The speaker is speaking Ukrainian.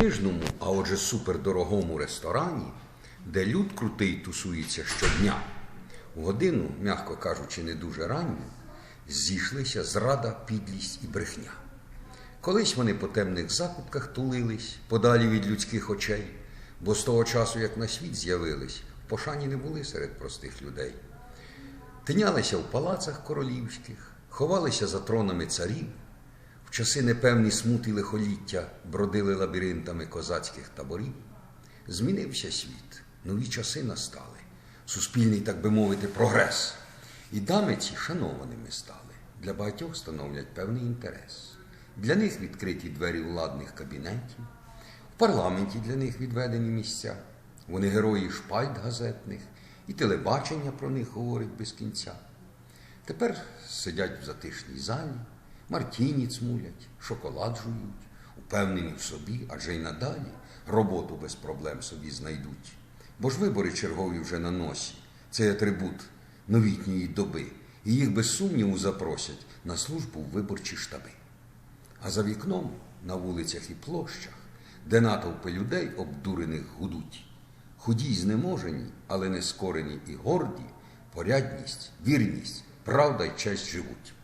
престижному, а отже супердорогому ресторані, де люд крутий тусується щодня, в годину, м'яко кажучи, не дуже ранню, зійшлися зрада, підлість і брехня. Колись вони по темних закутках тулились, подалі від людських очей, бо з того часу, як на світ з'явились, в пошані не були серед простих людей. Тинялися в палацах королівських, ховалися за тронами царів, часи непевні смути лихоліття бродили лабіринтами козацьких таборів. Змінився світ, нові часи настали, суспільний, так би мовити, прогрес. І дами ці шанованими стали, для багатьох становлять певний інтерес. Для них відкриті двері владних кабінетів, в парламенті для них відведені місця. Вони герої шпальт газетних, і телебачення про них говорить без кінця. Тепер сидять в затишній залі, мартіні цмулять, шоколад жують, упевнені в собі, адже й надалі роботу без проблем собі знайдуть. Бо ж вибори чергові вже на носі, це атрибут новітньої доби, і їх без сумніву запросять на службу в виборчі штаби. А за вікном на вулицях і площах, де натовпи людей обдурених гудуть, худі й знеможені, але не скорені і горді, порядність, вірність, правда й честь живуть.